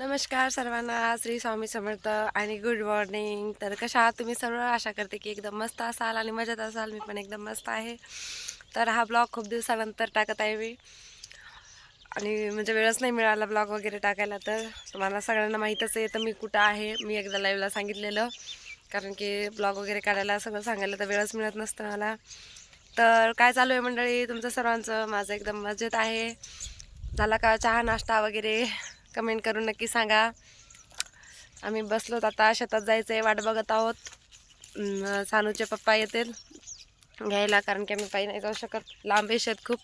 नमस्कार सर्वांना. श्री स्वामी समर्थ आणि गुड मॉर्निंग तर कशा आहात तुम्ही सर्व? आशा करते की एकदम मस्त असाल आणि मजेत असाल. मी पण एकदम मस्त आहे. तर हा ब्लॉग खूप दिवसानंतर टाकत आहे मी. आणि म्हणजे वेळच नाही मिळाला ब्लॉग वगैरे टाकायला. तर तुम्हाला सगळ्यांना माहीतच आहे तर मी कुठं आहे मी एकदा लाईव्हला सांगितलेलं. कारण की ब्लॉग वगैरे काढायला सगळं सांगायला तर वेळच मिळत नसतं मला. तर काय चालू आहे मंडळी? तुमचं सर्वांचं माझं एकदम मजेत आहे. झाला का चहा नाश्ता वगैरे? कमेंट करून नक्की सांगा. आम्ही बसलोत आता शेतात जायचं आहे वाट बघत आहोत. सानूचे पप्पा येतील घ्यायला कारण की आम्ही पायी नाही जाऊ शकत. लांब आहे शेत खूप.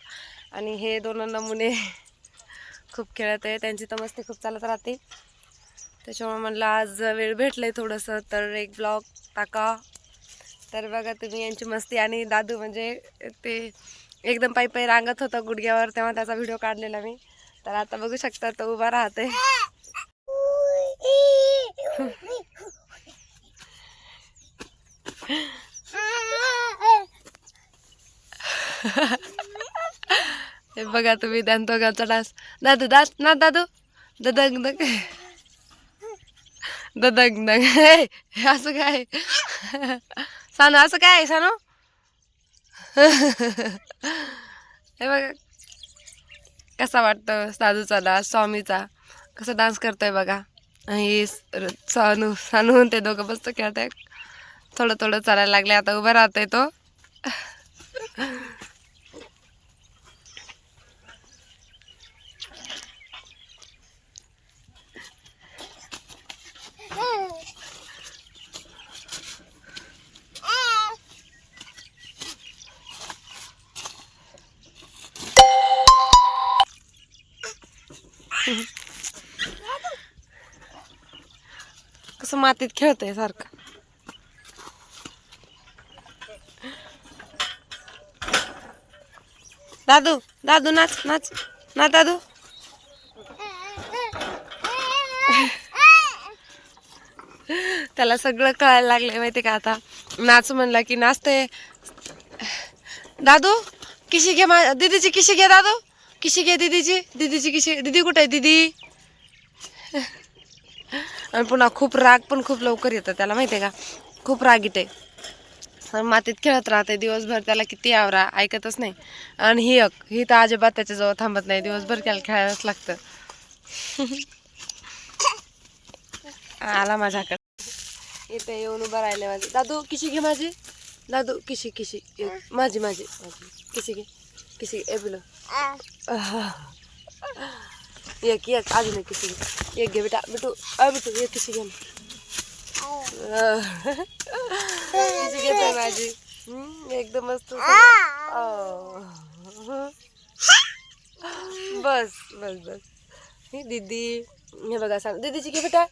आणि हे दोन नमुने खूप खेळत आहे. त्यांची तर मस्ती खूप चालत राहते. त्याच्यामुळे म्हटलं आज वेळ भेटलं आहे थोडंसं तर एक ब्लॉग टाका. तर बघा तुम्ही यांची मस्ती आणि दादू म्हणजे ते एकदम पायी पायी रांगत होतं गुडघ्यावर तेव्हा त्याचा व्हिडिओ काढलेला मी. तर आता बघू शकता तो उभा राहते हे बघा तुम्ही त्यांतो गावचा डास. दादू दास ना दादू. ददंग दग. ददंग दग. असं काय? सानू असं काय सानू? हे बघा. कसा वाटतं साधूचा डान्स स्वामीचा? कसा डान्स करतोय बघा. आणि सानू सानू ते दोघं मस्त खेळत आहे थोडं थोडं चालायला लागले आता उभं राहतोय तो. कसं मातीत खेळतोय सारखं. दादू दादू नाच नाच. ना दादू. त्याला सगळं कळायला लागलंय माहिती का आता. नाच म्हणला की नाचते दादू किशी घे मा दीदीची किशी घे दादू. किशी घे दीदीची? दीदीची किशी? दीदी कुठे आहे दीदी? आणि पुन्हा खूप राग पण खूप लवकर येतं त्याला माहिती आहे का? खूप राग येते. मातीत खेळत राहते दिवसभर त्याला किती आवरा ऐकतच नाही. आणि ही अक ही तर अजिबात त्याच्याजवळ थांबत नाही दिवसभर त्याला खेळायलाच लागतं. आला माझ्याकडे. इथे येऊन उभं राहिले माझे. दादू किशी घे माझी? दादू किशी किशी माझी माझी माझी. किशी घे? घे ए बिलो एक अजून एक किशी घे एक घे बेटा बिटू अ बिटू एक किशी घे ना. किशी घेतोय माझी हम्म, एकदम मस्त. बस बस बस। ही दीदी हे बघा सांग दीदीची घे बेटा।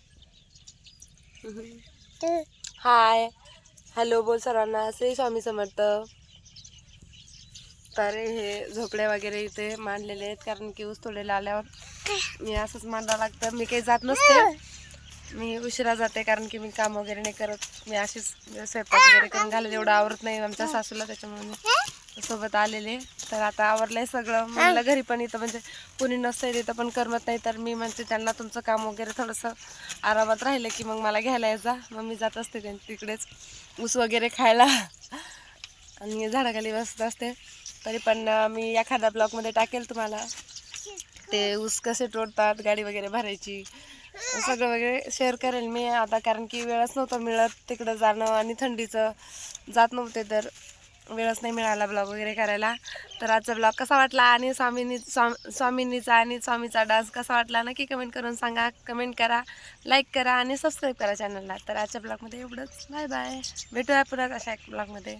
हाय। हॅलो बोल सर्वांना श्री स्वामी समर्थ. तर हे झोपडे वगैरे इथे मांडलेले आहेत कारण की ऊस तोडलेला आल्यावर मी असंच मांडावं लागतं. मी काही जात नसते. मी उशिरा जाते कारण की मी काम वगैरे नाही करत. मी अशीच स्वयंपाक वगैरे करून घालत एवढं आवडत नाही आमच्या सासूला त्याच्यामुळे सोबत आलेले तर आता आवरलंय सगळं. म्हणलं घरी पण इथं म्हणजे कोणी नसतंय तिथं पण करमत नाही. तर मी म्हणते त्यांना तुमचं काम वगैरे थोडंसं आरामात राहिलं की मग मला घ्यायला यायचा मग मी जात असते त्यां- तिकडेच. ऊस वगैरे खायला. आणि झाडाखाली बसत असते. तरी पण मी एखाद्या ब्लॉगमध्ये टाकेल तुम्हाला. ते ऊस कसे तोडतात गाडी वगैरे भरायची सगळं वगैरे शेअर करेल मी आता कारण की वेळच नव्हतं मिळत तिकडं जाणं आणि थंडीचं जात नव्हते तर वेळच नाही मिळाला ब्लॉग वगैरे करायला. तर आजचा ब्लॉग कसा वाटला आणि स्वामीनी स्वाम स्वामिनीचा आणि स्वामीचा डान्स कसा वाटला नक्की कमेंट करून सांगा. कमेंट करा लाईक करा आणि सबस्क्राईब करा चॅनलला तर आजच्या ब्लॉगमध्ये एवढंच. बाय बाय भेटूया पुन्हा अशा एक ब्लॉगमध्ये.